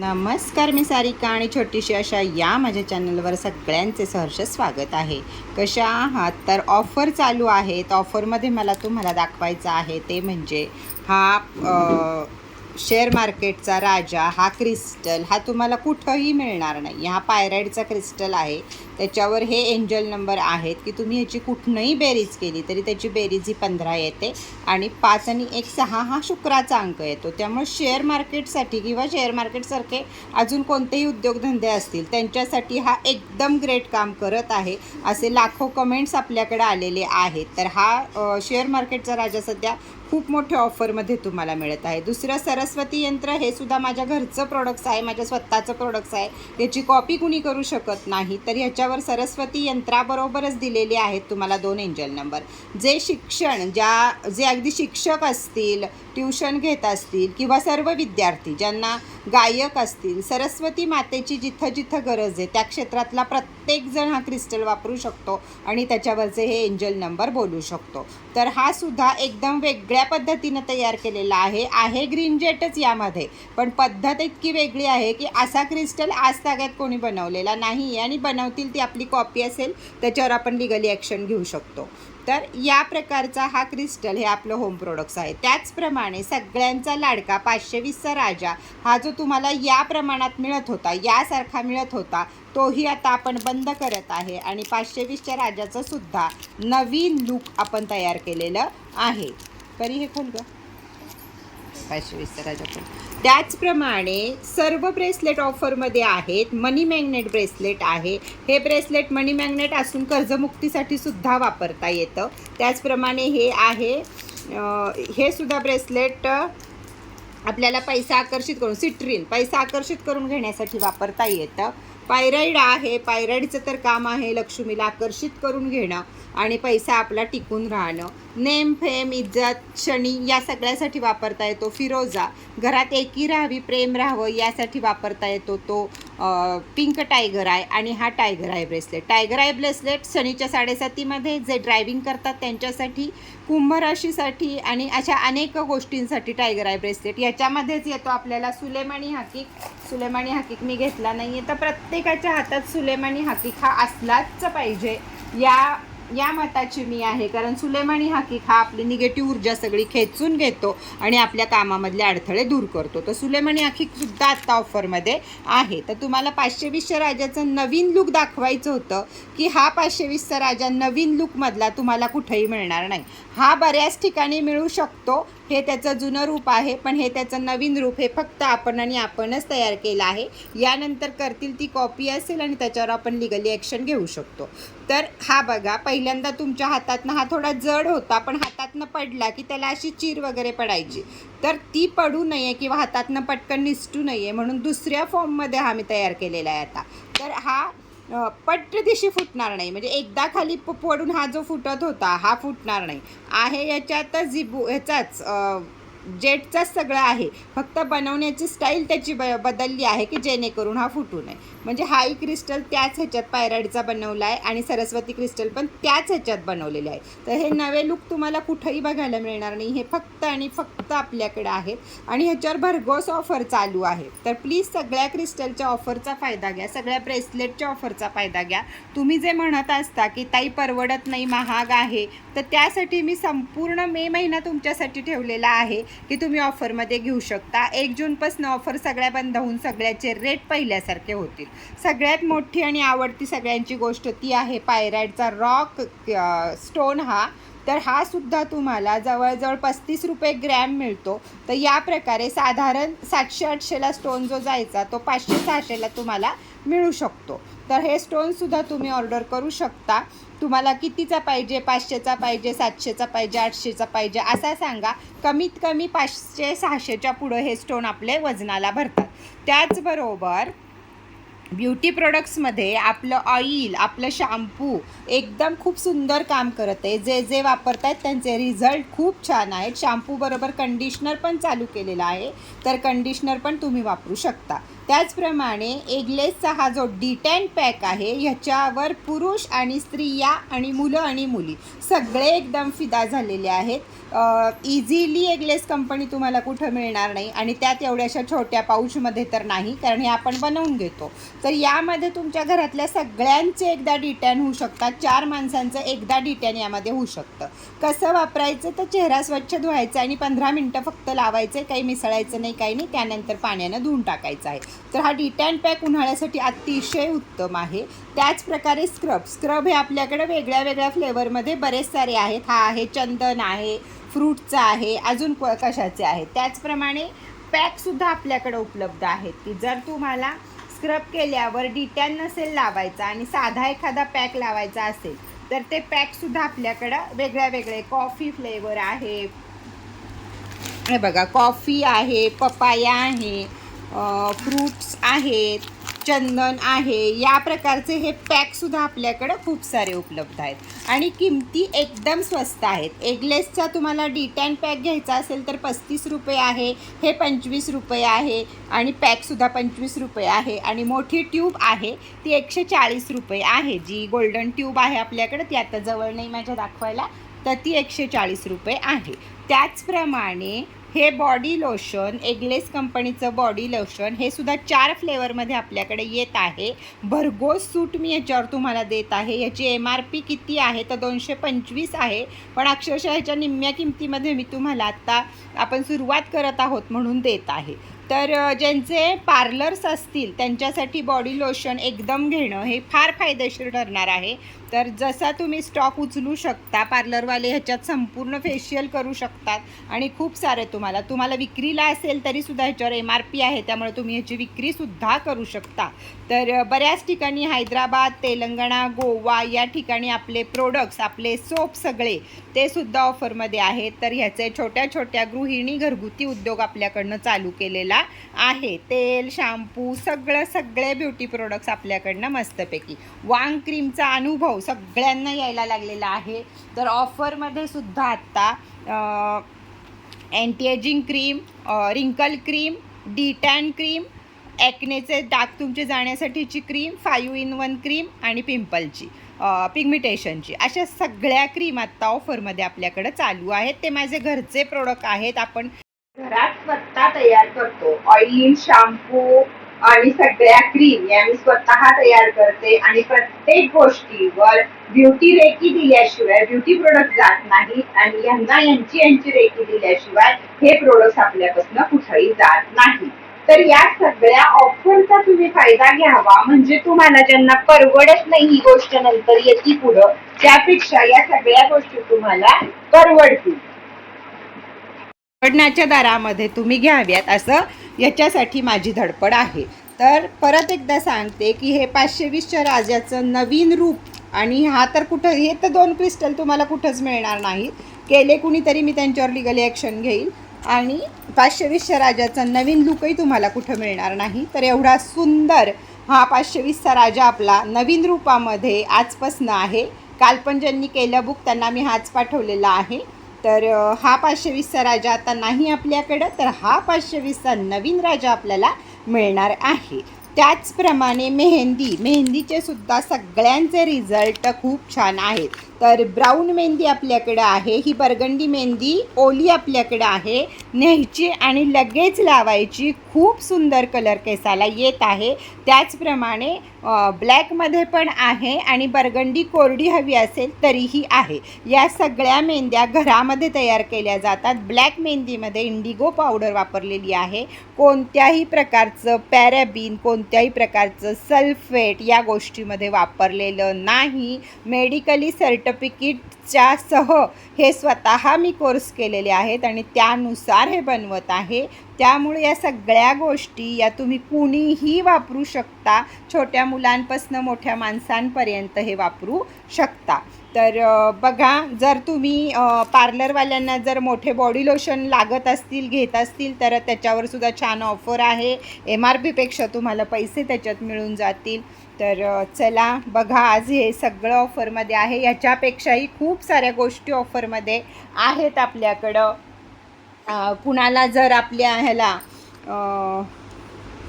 नमस्कार मी सारिका आणि छोटीशी अशा या माझ्या चॅनलवर सगळ्यांचे सहर्ष स्वागत आहे. कशा आहात? तर ऑफर चालू आहेत. ऑफरमध्ये मला तुम्हाला दाखवायचं आहे ते म्हणजे हा शेअर मार्केटचा राजा हा क्रिस्टल हा तुम्हाला कुठंही मिळणार नाही. हा पायराईडचा क्रिस्टल आहे. त्याच्यावर हे एंजल नंबर आहेत की तुम्ही याची कुठनंही बेरीज केली तरी त्याची बेरीज ही पंधरा येते आणि पाच आणि एक सहा हा शुक्राचा अंक येतो. त्यामुळे शेअर मार्केटसाठी किंवा शेअर मार्केटसारखे अजून कोणतेही उद्योगधंदे असतील त्यांच्यासाठी हा एकदम ग्रेट काम करत आहे असे लाखो कमेंट्स आपल्याकडे आलेले आहेत. तर हा शेअर मार्केटचा राजा सध्या खूप मोठ्या ऑफरमध्ये तुम्हाला मिळत आहे. दुसरं सरस्वती यंत्र हे सुद्धा माझ्या घरचं प्रोडक्ट्स आहे माझ्या स्वतःचं प्रोडक्ट्स आहे. याची कॉपी कुणी करू शकत नाही. तर ह्याच्यावर सरस्वती यंत्राबरोबरच दिलेले आहेत तुम्हाला दोन एंजल नंबर जे शिक्षण ज्या जे अगदी शिक्षक असतील ट्युशन घेत असतील किंवा सर्व विद्यार्थी ज्यांना गायक असतील सरस्वती मातेची जिथं जिथं गरज आहे त्या क्षेत्रातला प्रत्येकजण हा क्रिस्टल वापरू शकतो आणि त्याच्यावरचे हे एंजल नंबर बोलू शकतो. तर हा सुद्धा एकदम वेगळ्या पद्धतीनं तयार केलेला आहे. आहे ग्रीन जेटच यामध्ये पण पद्धत इतकी वेगळी आहे की असा क्रिस्टल आज ताग्यात कोणी बनवलेला नाही आहे आणि बनवतील ती आपली कॉपी असेल त्याच्यावर आपण लिगली ॲक्शन घेऊ शकतो. तर या प्रकारचा हा क्रिस्टल हे आपलं होम प्रोडक्ट्स आहे. त्याचप्रमाणे सगळ्यांचा लाडका पाचशे वीसचा राजा हा जो तुम्हाला या प्रमाणात मिळत होता यासारखा मिळत होता तोही आता आपण बंद करत आहे आणि पाचशे वीसच्या राजाचं सुद्धा नवीन लुक आपण तयार केलेलं आहे. तरी हे खोल ग. पाचशे वीस राजा त्याचप्रमाणे सर्व ब्रेसलेट ऑफरमध्ये आहेत मनी मॅग्नेट ब्रेसलेट आहे. हे ब्रेसलेट मनी मॅग्नेट असून कर्जमुक्तीसाठी सुद्धा वापरता येतं. त्याचप्रमाणे हे आहे हे सुद्धा ब्रेसलेट आपल्याला पैसा आकर्षित करून सिट्रीन पैसा आकर्षित करून घेण्यासाठी वापरता येतं. पायराईड आहे पायराईडचं तर काम आहे लक्ष्मीला आकर्षित करून घेणं आणि पैसा आपला टिकून राहणं. नेम फेम इज्जत शनी या सगळ्यासाठी वापरता येतो फिरोजा. घरात एकी राहावी प्रेम राहावं यासाठी वापरता येतो तो. पिंक टायगर आहे आणि हा टायगर आहे ब्रेसलेट टायगर आय ब्रेसलेट शनीच्या साडेसातीमध्ये जे ड्रायव्हिंग करतात त्यांच्यासाठी कुंभ राशीसाठी आणि अशा अनेक गोष्टींसाठी टायगर आय ब्रेसलेट याच्यामध्येच येतो आपल्याला सुलेमानी हाकीक. सुलेमानी हाकीक मी घेतला नाही आहे तर प्रत्येकाच्या हातात सुलेमानी हाकीक हा असलाच पाहिजे. या या मताची मी आहे. कारण सुलेमानी हाकीक हा आपली निगेटिव्ह ऊर्जा सगळी खेचून घेतो आणि आपल्या कामामधले अडथळे दूर करतो. तर सुलेमानी हाकीक सुद्धा आत्ता ऑफरमध्ये आहे. तर तुम्हाला पाचशे वीसच्या राजाचं नवीन लुक दाखवायचं होतं की हा पाचशे वीसचा राजा नवीन लुकमधला तुम्हाला कुठेही मिळणार नाही. हा बऱ्याच ठिकाणी मिळू शकतो. हे त्याचं जुनं रूप आहे पण हे त्याचं नवीन रूप हे फक्त आपण आणि आपणच तयार केलं आहे. यानंतर करतील ती कॉपी असेल आणि त्याच्यावर आपण लिगली ॲक्शन घेऊ शकतो. तर हा बघा पहिल्यांदा तुमच्या हातातनं हा थोडा जड होता पण हातातनं पडला की त्याला अशी चीर वगैरे पडायची. तर ती पडू नये किंवा हातातनं पटकन निसटू नये म्हणून दुसऱ्या फॉर्ममध्ये हा मी तयार केलेला आहे आता. तर हा अ, दिशी फुटणार नाही. म्हणजे एकदा खाली प- पडून हा जो फुटत होता हा फुटणार नाही. आहे याच्यातच जिबू ह्याचाच जेटचाच सगळं आहे. फक्त बनवण्याची स्टाईल त्याची ब बदलली आहे की जेणेकरून हा फुटू नये. म्हणजे हाही क्रिस्टल त्याच ह्याच्यात पायराईडचा बनवला आहे आणि सरस्वती क्रिस्टल पण त्याच ह्याच्यात बनवलेले आहे. तर हे नवे लुक तुम्हाला कुठंही बघायला मिळणार नाही. हे फक्त आणि फक्त आपल्याकडे आहेत आणि ह्याच्यावर भरघोस ऑफर चालू आहे. तर प्लीज सगळ्या क्रिस्टलच्या ऑफरचा फायदा घ्या. सगळ्या ब्रेसलेटच्या ऑफरचा फायदा घ्या. तुम्ही जे म्हणत असता की ताई परवडत नाही महाग आहे तर त्यासाठी मी संपूर्ण मे महिना तुमच्यासाठी ठेवलेला आहे. की तुम्ही ऑफरमध्ये घेऊ शकता. एक जूनपासून ऑफर सगळ्या बंद होऊन सगळ्याचे रेट पहिल्यासारखे होतील. सगळ्यात मोठी आणि आवडती सगळ्यांची गोष्ट ती आहे पायराईडचा रॉक स्टोन हा. तर हा सुद्धा तुम्हाला जवळजवळ पस्तीस रुपये ग्रॅम मिळतो. तर या प्रकारे साधारण सातशे आठशेला स्टोन जो जायचा तो पाचशे सहाशेला तुम्हाला मिळू शकतो. तर हे स्टोनसुद्धा तुम्ही ऑर्डर करू शकता. तुम्हाला कितीचा पाहिजे? पाचशेचा पाहिजे? सातशेचा पाहिजे? आठशेचा पाहिजे? असा सांगा. कमीत कमी पाचशे सहाशेच्या पुढं हे स्टोन आपले वजनाला भरतात. त्याचबरोबर ब्युटी प्रोडक्ट्समध्ये आपलं ऑइल आपलं शॅम्पू एकदम खूप सुंदर काम करत आहे. जे जे वापरत आहेत त्यांचे रिझल्ट खूप छान आहेत. शॅम्पूबरोबर कंडिशनर पण चालू केलेलं आहे. तर कंडिशनर पण तुम्ही वापरू शकता. त्याचप्रमाणे एगलेसचा हा जो डिटॅन पॅक आहे ह्याच्यावर पुरुष आणि स्त्रिया आणि मुलं आणि मुली सगळे एकदम फिदा झालेले आहेत. इझिली एगलेस कंपनी तुम्हाला कुठं मिळणार नाही आणि त्यात एवढ्याशा छोट्या पाऊचमध्ये तर नाही कारण हे आपण बनवून घेतो. तर यामध्ये तुमच्या घरातल्या सगळ्यांचे एकदा डिटॅन होऊ शकतात चार माणसांचं एकदा डिटॅन यामध्ये होऊ शकतं. कसं वापरायचं? तर चेहरा स्वच्छ धुवायचा आणि पंधरा मिनटं फक्त लावायचं काही मिसळायचं नाही काही नाही त्यानंतर पाण्यानं धुवून टाकायचं आहे. तर हा डिटॅन पॅक उन्हाळ्यासाठी अतिशय उत्तम आहे. त्याचप्रकारे स्क्रब स्क्रब हे आपल्याकडे वेगळ्या वेगळ्या फ्लेवरमध्ये बरेच सारे आहेत. हा आहे चंदन आहे फ्रूटचा आहे अजून क- कशाचे आहे त्याचप्रमाणे पॅकसुद्धा आपल्याकडे उपलब्ध आहेत की जर तुम्हाला स्क्रब केल्यावर डिटॅन नसेल लावायचा आणि साधा एखादा पॅक लावायचा असेल तर ते पॅकसुद्धा आपल्याकडं वेगळ्या वेगळे कॉफी फ्लेवर आहे. हे बघा कॉफी आहे पपाया आहे फ्रूट्स आहेत चंदन आहे या प्रकारचे हे पॅकसुद्धा आपल्याकडं खूप सारे उपलब्ध आहेत. आणि किमती एकदम स्वस्त आहेत. एगलेसचा तुम्हाला डिटॅन पॅक घ्यायचा असेल तर पस्तीस रुपये आहे हे पंचवीस रुपये आहे आणि पॅकसुद्धा पंचवीस रुपये आहे. आणि मोठी ट्यूब आहे ती एकशे चाळीस रुपये आहे. जी गोल्डन ट्यूब आहे आपल्याकडं ती आता जवळ नाही माझ्या दाखवायला तर ती एकशे चाळीस रुपये आहे. त्याचप्रमाणे हे बॉडी लोशन एगलेस कंपनीचं बॉडी लोशन हे सुद्धा चार फ्लेवरमध्ये आपल्याकडे येत आहे. भरघोस सूट मी याच्यावर तुम्हाला देत आहे. याची एम आर पी किती आहे? तर दोनशे पंचवीस आहे. पण अक्षरशः ह्याच्या निम्म्या किमतीमध्ये मी तुम्हाला आत्ता आपण सुरुवात करत आहोत म्हणून देत आहे. तर ज्यांचे पार्लर्स असतील त्यांच्यासाठी बॉडी लोशन एकदम घेणं हे फार फायदेशीर ठरणार आहे. तर जसा तुम्ही स्टॉक उचलू शकता पार्लरवाले ह्याच्यात संपूर्ण फेशियल करू शकतात आणि खूप सारे तुम्हाला तुम्हाला विक्रीला असेल तरीसुद्धा ह्याच्यावर एम आर पी आहे त्यामुळे तुम्ही ह्याची विक्रीसुद्धा करू शकता. तर बऱ्याच ठिकाणी हैदराबाद तेलंगणा गोवा या ठिकाणी आपले प्रोडक्ट्स आपले सोप सगळे ते सुद्धा ऑफरमध्ये आहेत. तर ह्याचे छोट्या छोट्या गृहिणी घरगुती उद्योग आपल्याकडनं चालू केलेला आहे. तेल शॅम्पू सगळं सगळे ब्युटी प्रोडक्ट्स आपल्याकडनं मस्तपैकी. वांग क्रीमचा अनुभव सगळ्यांना यायला लागलेला आहे. तर ऑफरमध्ये सुद्धा आत्ता anti ageing cream wrinkle cream de tan cream ॲक्नेचे डाग तुमचे जाण्यासाठीची cream five in one cream आणि पिंपलची पिगमिटेशनची अशा सगळ्या क्रीम आत्ता ऑफरमध्ये आपल्याकडं चालू आहेत. ते माझे घरचे प्रोडक्ट आहेत. आपण घरात स्वतः तयार करतो. ऑइलिंग शॅम्पू आणि सगळ्या क्रीम या मी स्वतः तयार करते. आणि प्रत्येक गोष्टीवर ब्युटी रेकी दिल्याशिवाय ब्युटी प्रोडक्ट जात नाही. आणि यांना यांची यांची रेकी दिल्याशिवाय हे प्रोडक्ट आपल्यापासून कुठेही जात नाही. तर या सगळ्या ऑफरचा तुम्ही फायदा घ्यावा. म्हणजे तुम्हाला ज्यांना परवडत नाही ही गोष्ट नंतर येते पुढं त्यापेक्षा या सगळ्या गोष्टी तुम्हाला परवडतील. परवडण्याच्या दारामध्ये तुम्ही घ्याव्यात असं याच्यासाठी माझी धडपड आहे. तर परत एकदा सांगते की हे पाचशे वीसच्या राजाचं नवीन रूप आणि हा तर कुठं हे तर दोन क्रिस्टल तुम्हाला कुठंच मिळणार नाही. केले कुणीतरी मी त्यांच्यावर लिगली ॲक्शन घेईल आणि पाचशे वीसच्या राजाचा नवीन लुकही तुम्हाला कुठं मिळणार नाही. तर एवढा सुंदर हा पाचशे वीसचा राजा आपला नवीन रूपामध्ये आजपासनं आहे. काल पण ज्यांनी केलं बुक त्यांना मी हाच पाठवलेला आहे. तर हा पाचशे वीसचा राजा आता नाही आपल्याकडं तर हा पाचशे वीसचा नवीन राजा आपल्याला मिळणार आहे. त्याचप्रमाणे मेहंदी मेहंदीचे सुद्धा सगळ्यांचे रिझल्ट खूप छान आहेत. तर ब्राऊन मेहंदी आपल्याकडं आहे ही बरगंडी मेहंदी ओली आपल्याकडं आहे. न्यायची आणि लगेच लावायची खूप सुंदर कलर केसाला येत आहे. त्याचप्रमाणे ब्लॅकमध्ये पण आहे आणि बर्गंडी कोरडी हवी असेल तरीही आहे. या सगळ्या मेहंद्या घरामध्ये तयार केल्या जातात. ब्लॅक मेहंदीमध्ये इंडिगो पावडर वापरलेली आहे. कोणत्याही प्रकारचं पॅराबिन कोणत्याही प्रकारचं सल्फेट या गोष्टीमध्ये वापरलेलं नाही. मेडिकली सर्टिफिकेटच्या सह हे स्वतः मी कोर्स केलेले आहेत आणि त्यानुसार हे बनवत आहे. त्यामुळे या सगळ्या गोष्टी या तुम्ही कुणीही वापरू शकता. छोट्या मुलांपासनं मोठ्या माणसांपर्यंत हे वापरू शकता. तर बघा जर तुम्ही पार्लरवाल्यांना जर मोठे बॉडी लोशन लागत असतील घेत असतील तर त्याच्यावर सुद्धा छान ऑफर आहे. एम आर पीपेक्षा तुम्हाला पैसे त्याच्यात मिळून जातील. तर चला बघा आज हे सगळं ऑफरमध्ये आहे. याच्यापेक्षाही खूप साऱ्या गोष्टी ऑफरमध्ये आहेत आपल्याकडं. कुणाला जर आपल्या ह्याला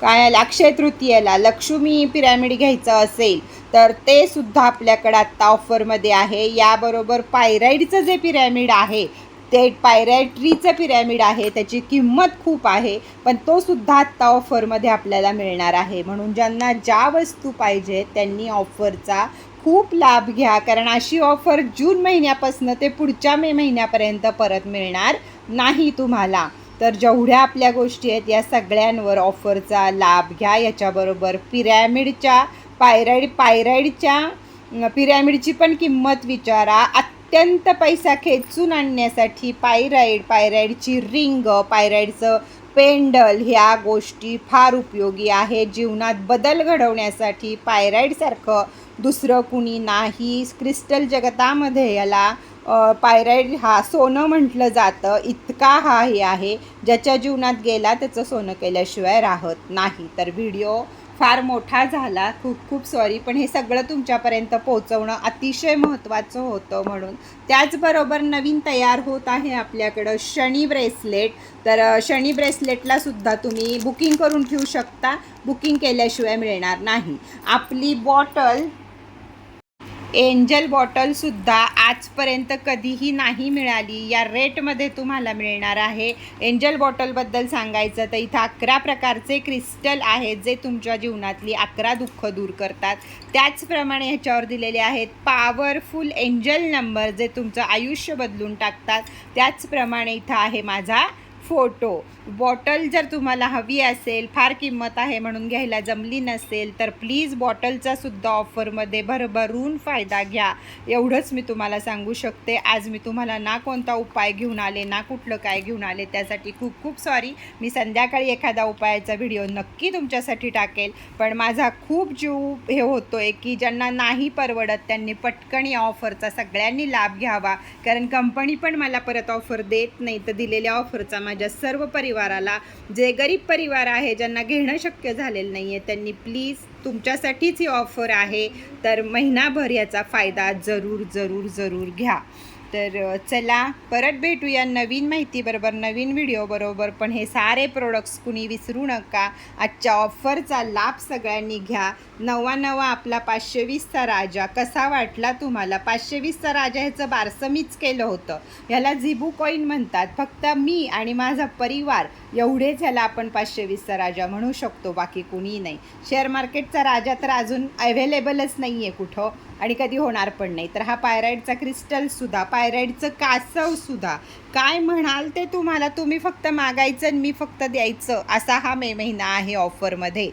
काय अक्षय तृतीयेला लक्ष्मी पिरॅमिड घ्यायचं असेल तर ते सुद्धा आपल्याकडे आत्ता ऑफरमध्ये आहे. याबरोबर पायराईडचं जे पिरॅमिड आहे ते पायरॅट्रीचं पिरॅमिड आहे त्याची किंमत खूप आहे पण तो सुद्धा आत्ता ऑफरमध्ये आपल्याला मिळणार आहे. म्हणून ज्यांना ज्या वस्तू पाहिजेत त्यांनी ऑफरचा खूप लाभ घ्या कारण अशी ऑफर जून महिन्यापासून ते पुढच्या मे महिन्यापर्यंत परत मिळणार नाही तुम्हाला. तर जेवढ्या आपल्या गोष्टी आहेत या सगळ्यांवर ऑफरचा लाभ घ्या. याच्याबरोबर पिरॅमिडच्या पायराईड पायराईडच्या पिरॅमिडची पण किंमत विचारा. अत्यंत पैसा खेचून आणण्यासाठी पायराईड पायराईडची रिंग पायराईडचं पेंडल ह्या गोष्टी फार उपयोगी आहे जीवनात बदल घडवण्यासाठी पायराईडसारखं दुसरं कुणी नाही. क्रिस्टल जगतामध्ये याला पायराईड हा सोनं म्हटलं जातं. इतका हा हे आहे. ज्याच्या जीवनात गेला त्याचं सोनं केल्याशिवाय राहत नाही. तर व्हिडिओ फार मोठा झाला. खूप खूप सॉरी पण हे सगळं तुमच्यापर्यंत पोहोचवणं अतिशय महत्त्वाचं होतं म्हणून. त्याचबरोबर नवीन तयार होत आहे आपल्याकडं शनी ब्रेसलेट तर शनी ब्रेसलेटला सुद्धा तुम्ही बुकिंग करून ठेवू शकता. बुकिंग केल्याशिवाय मिळणार नाही. आपली बॉटल एंजल बॉटलसुद्धा आजपर्यंत कधीही नाही मिळाली. या रेटमध्ये तुम्हाला मिळणार आहे. एंजल बॉटलबद्दल सांगायचं तर इथं अकरा प्रकारचे क्रिस्टल आहेत जे तुमच्या जीवनातली अकरा दुःख दूर करतात. त्याचप्रमाणे ह्याच्यावर दिलेले आहेत पॉवरफुल एंजल नंबर जे तुमचं आयुष्य बदलून टाकतात. त्याचप्रमाणे इथं आहे माझा फोटो बॉटल जर तुम्हाला हवी असेल फार किंमत आहे म्हणून घ्यायला जमली नसेल तर प्लीज बॉटलचा सुद्धा ऑफरमध्ये भरभरून फायदा घ्या. एवढंच मी तुम्हाला सांगू शकते. आज मी तुम्हाला ना कोणता उपाय घेऊन आले ना कुठलं काय घेऊन आले त्यासाठी खूप खूप सॉरी मी संध्याकाळी एखादा उपायाचा व्हिडिओ नक्की तुमच्यासाठी टाकेल. पण माझा खूप जीव हे होतो आहे की ज्यांना नाही परवडत त्यांनी पटकन या ऑफरचा सगळ्यांनी लाभ घ्यावा. कारण कंपनी पण मला परत ऑफर देत नाही तर दिलेल्या ऑफरचा माझ्या सर्व परिवाराला. जे गरीब परिवार आहे ज्यांना घेणं शक्य झालेलं नाही आहे त्यांनी प्लीज तुमच्यासाठीच ही ऑफर आहे. तर महिनाभर याचा फायदा जरूर जरूर जरूर घ्या. तर चला परत भेटूया नवीन माहितीबरोबर नवीन व्हिडिओबरोबर पण हे सारे प्रोडक्ट्स कुणी विसरू नका. आजच्या ऑफरचा लाभ सगळ्यांनी घ्या. नवा नवा आपला पाचशे वीसचा राजा. कसा वाटला तुम्हाला? पाचशे वीसचा राजा ह्याचं बारसं मीच केलं होतं. ह्याला झिबू कॉईन म्हणतात. फक्त मी आणि माझा परिवार एवढेच ह्याला आपण पाचशे वीसचा राजा म्हणू शकतो. बाकी कुणीही नाही. शेअर मार्केटचा राजा तर अजून अवेलेबलच नाही आहे कुठं आणि कधी होणार पण नाही. तर हा पायराईडचा क्रिस्टलसुद्धा पायराईडचं कासवसुद्धा काय म्हणाल ते तुम्हाला? तुम्ही फक्त मागायचं आणि मी फक्त द्यायचं. असा हा मे महिना आहे ऑफरमध्ये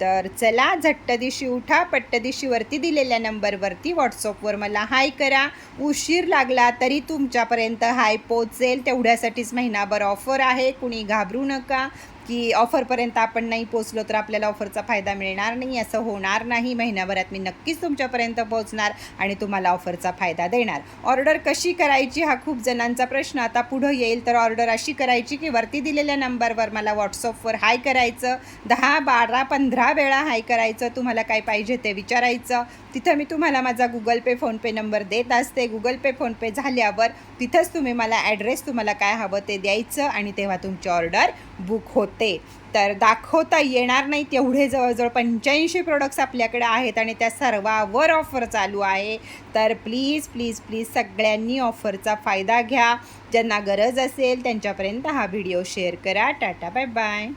तर चला झट्ट दिशी उठा पट्ट दिशीवरती दिलेल्या नंबरवरती व्हॉट्सअपवर मला हाय करा. उशीर लागला तरी तुमच्यापर्यंत हाय पोचेल तेवढ्यासाठीच महिनाभर ऑफर आहे. कुणी घाबरू नका. की ऑफरपर्यंत आपण नाही पोचलो तर आपल्याला ऑफरचा फायदा मिळणार नाही असं होणार नाही. महिन्याभरात मी नक्कीच तुमच्यापर्यंत पोहोचणार आणि तुम्हाला ऑफरचा फायदा देणार. ऑर्डर कशी करायची हा खूप जणांचा प्रश्न. आता पुढं येईल तर ऑर्डर अशी करायची की वरती दिलेल्या नंबरवर मला व्हॉट्सअपवर हाय करायचं दहा बारा पंधरा वेळा हाय करायचं तुम्हाला काय पाहिजे ते विचारायचं. तिथं मी तुम्हाला माझा गुगल पे फोनपे नंबर देत असते. गुगल पे फोनपे झाल्यावर तिथंच तुम्ही मला ॲड्रेस तुम्हाला काय हवं ते द्यायचं आणि तेव्हा तुमची ऑर्डर बुक होते. तर दाखवता येणार नाही तेवढे जवळजवळ पंच्याऐंशी प्रोडक्ट्स आपल्याकडे आहेत आणि त्या सर्वावर ऑफर चालू आहे. तर प्लीज प्लीज प्लीज सगळ्यांनी ऑफरचा फायदा घ्या. ज्यांना गरज असेल त्यांच्यापर्यंत हा व्हिडिओ शेअर करा. Tata bye bye